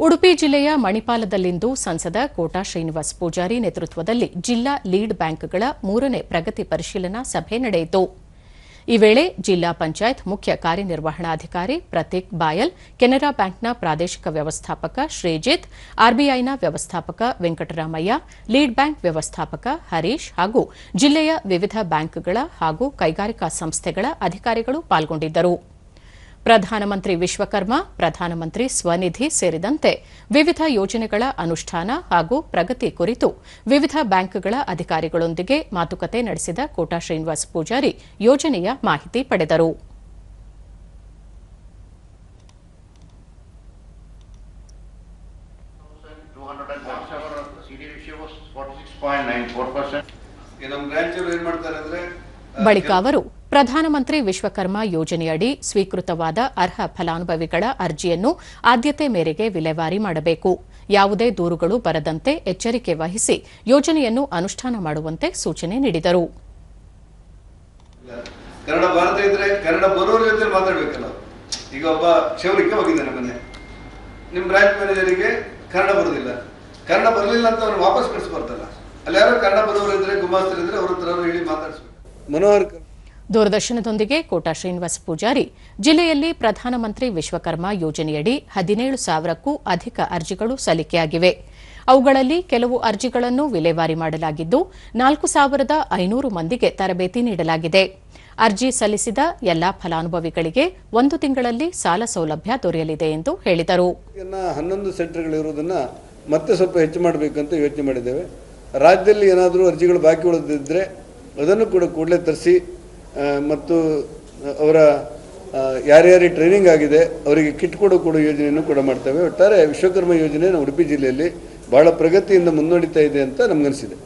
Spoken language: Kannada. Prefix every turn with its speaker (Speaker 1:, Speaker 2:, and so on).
Speaker 1: ಉಡುಪಿ ಜಿಲ್ಲೆಯ ಮಣಿಪಾಲದಲ್ಲಿಂದು ಸಂಸದ ಕೋಟಾ ಶ್ರೀನಿವಾಸ್ ಪೂಜಾರಿ ನೇತೃತ್ವದಲ್ಲಿ ಜಿಲ್ಲಾ ಲೀಡ್ ಬ್ಯಾಂಕ್ಗಳ ಮೂರನೇ ಪ್ರಗತಿ ಪರಿಶೀಲನಾ ಸಭೆ ನಡೆಯಿತು. ಈ ವೇಳೆ ಜಿಲ್ಲಾ ಪಂಚಾಯತ್ ಮುಖ್ಯ ಕಾರ್ಯನಿರ್ವಹಣಾಧಿಕಾರಿ ಪ್ರತೀಕ್ ಬಾಯಲ್, ಕೆನರಾ ಬ್ಯಾಂಕ್ನ ಪ್ರಾದೇಶಿಕ ವ್ಯವಸ್ಥಾಪಕ ಶ್ರೀಜಿತ್, ಆರ್ಬಿಐನ ವ್ಯವಸ್ಥಾಪಕ ವೆಂಕಟರಾಮಯ್ಯ, ಲೀಡ್ ಬ್ಯಾಂಕ್ ವ್ಯವಸ್ಥಾಪಕ ಹರೀಶ್ ಹಾಗೂ ಜಿಲ್ಲೆಯ ವಿವಿಧ ಬ್ಯಾಂಕ್ಗಳ ಹಾಗೂ ಕೈಗಾರಿಕಾ ಸಂಸ್ಥೆಗಳ ಅಧಿಕಾರಿಗಳು ಪಾಲ್ಗೊಂಡಿದ್ದರು. ಪ್ರಧಾನಮಂತ್ರಿ ವಿಶ್ವಕರ್ಮ ಪ್ರಧಾನಮಂತ್ರಿ ಸ್ವನಿಧಿ ಸೇರಿದಂತೆ ವಿವಿಧ ಯೋಜನೆಗಳ ಅನುಷ್ಠಾನ ಹಾಗೂ ಪ್ರಗತಿ ಕುರಿತು ವಿವಿಧ ಬ್ಯಾಂಕ್ಗಳ ಅಧಿಕಾರಿಗಳೊಂದಿಗೆ ಮಾತುಕತೆ ನಡೆಸಿದ ಕೋಟಾ ಶ್ರೀನಿವಾಸ್ ಪೂಜಾರಿ ಯೋಜನೆಯ ಮಾಹಿತಿ ಪಡೆದರು. ಬಳಿಕ ಅವರು ಪ್ರಧಾನಮಂತ್ರಿ ವಿಶ್ವಕರ್ಮ ಯೋಜನೆಯಡಿ ಸ್ವೀಕೃತವಾದ ಅರ್ಹ ಫಲಾನುಭವಿಗಳ ಅರ್ಜಿಯನ್ನು ಆದ್ಯತೆ ಮೇರೆಗೆ ವಿಲೇವಾರಿ ಮಾಡಬೇಕು. ಯಾವುದೇ ದೂರುಗಳು ಬರದಂತೆ ಎಚ್ಚರಿಕೆ ವಹಿಸಿ ಯೋಜನೆಯನ್ನು ಅನುಷ್ಠಾನ ಮಾಡುವಂತೆ ಸೂಚನೆ ನೀಡಿದರು.
Speaker 2: ಕನ್ನಡ ಭಾರತ ಇದ್ರೆ ಕನ್ನಡ ಬರೋರ ಜೊತೆ ಮಾತಾಡ್ಬೇಕಲ್ಲ. ಈಗ ಒಬ್ಬ ಕ್ಷೌರಿಕ ಹೋಗಿದ್ದಾನೆ ಮೊನ್ನೆ ನಿಮ್ ಬ್ರಾಂಚ್ ಮ್ಯಾನೇಜರಿಗೆ ಕನ್ನಡ ಬರೋದಿಲ್ಲ. ಕನ್ನಡ ಬರಲಿಲ್ಲ ಅಂತ ಅವ್ರು ವಾಪಸ್ ಕಳಿಸ್ಬಾರ್ದಲ್ಲ ಅಲ್ಲಿ ಯಾರೋ ಕನ್ನಡ ಬರೋರು ಇದ್ರೆ ಗುಮಾಸ್ತರಿದ್ರೆ ಅವ್ರ ಹತ್ರ ಹೇಳಿ ಮಾತಾಡಿಸ್ಬೇಕು. ಮನೋಹರ್
Speaker 1: ದೂರದರ್ಶನದೊಂದಿಗೆ ಕೋಟಾ ಶ್ರೀನಿವಾಸ ಪೂಜಾರಿ, ಜಿಲ್ಲೆಯಲ್ಲಿ ಪ್ರಧಾನಮಂತ್ರಿ ವಿಶ್ವಕರ್ಮ ಯೋಜನೆಯಡಿ ಹದಿನೇಳು ಸಾವಿರಕ್ಕೂ ಅಧಿಕ ಅರ್ಜಿಗಳು ಸಲ್ಲಿಕೆಯಾಗಿವೆ. ಅವುಗಳಲ್ಲಿ ಕೆಲವು ಅರ್ಜಿಗಳನ್ನು ವಿಲೇವಾರಿ ಮಾಡಲಾಗಿದ್ದು, ನಾಲ್ಕು ಸಾವಿರದ ಐನೂರು ಮಂದಿಗೆ ತರಬೇತಿ ನೀಡಲಾಗಿದೆ. ಅರ್ಜಿ ಸಲ್ಲಿಸಿದ ಎಲ್ಲಾ ಫಲಾನುಭವಿಗಳಿಗೆ ಒಂದು ತಿಂಗಳಲ್ಲಿ ಸಾಲ ಸೌಲಭ್ಯ ದೊರೆಯಲಿದೆ ಎಂದು ಹೇಳಿದರು.
Speaker 2: ಹನ್ನೊಂದು ಸೆಂಟರ್ಗಳು ಇರೋದನ್ನ ಮತ್ತೆ ಸ್ವಲ್ಪ ಹೆಚ್ಚು ಮಾಡಬೇಕಂತ ಯೋಚನೆ ಮಾಡಿದ್ದೇವೆ. ರಾಜ್ಯದಲ್ಲಿ ಏನಾದರೂ ಅರ್ಜಿಗಳು ಬಾಕಿ ಉಳಿದಿದ್ದರೆ ಅದನ್ನು ಕೂಡ ಕೂಡಲೇ ತರಿಸಿ ಮತ್ತು ಅವರ ಯಾರ್ಯಾರಿಗೆ ಟ್ರೈನಿಂಗ್ ಆಗಿದೆ, ಅವರಿಗೆ ಕಿಟ್ ಕೊಡೋ ಕೊಡೋ ಯೋಜನೆಯನ್ನು ಕೂಡ ಮಾಡ್ತೇವೆ. ಒಟ್ಟಾರೆ ವಿಶ್ವಕರ್ಮ ಯೋಜನೆ ಉಡುಪಿ ಜಿಲ್ಲೆಯಲ್ಲಿ ಬಹಳ ಪ್ರಗತಿಯಿಂದ ಮುನ್ನಡೀತಾ ಇದೆ ಅಂತ ನಮಗನಿಸಿದೆ.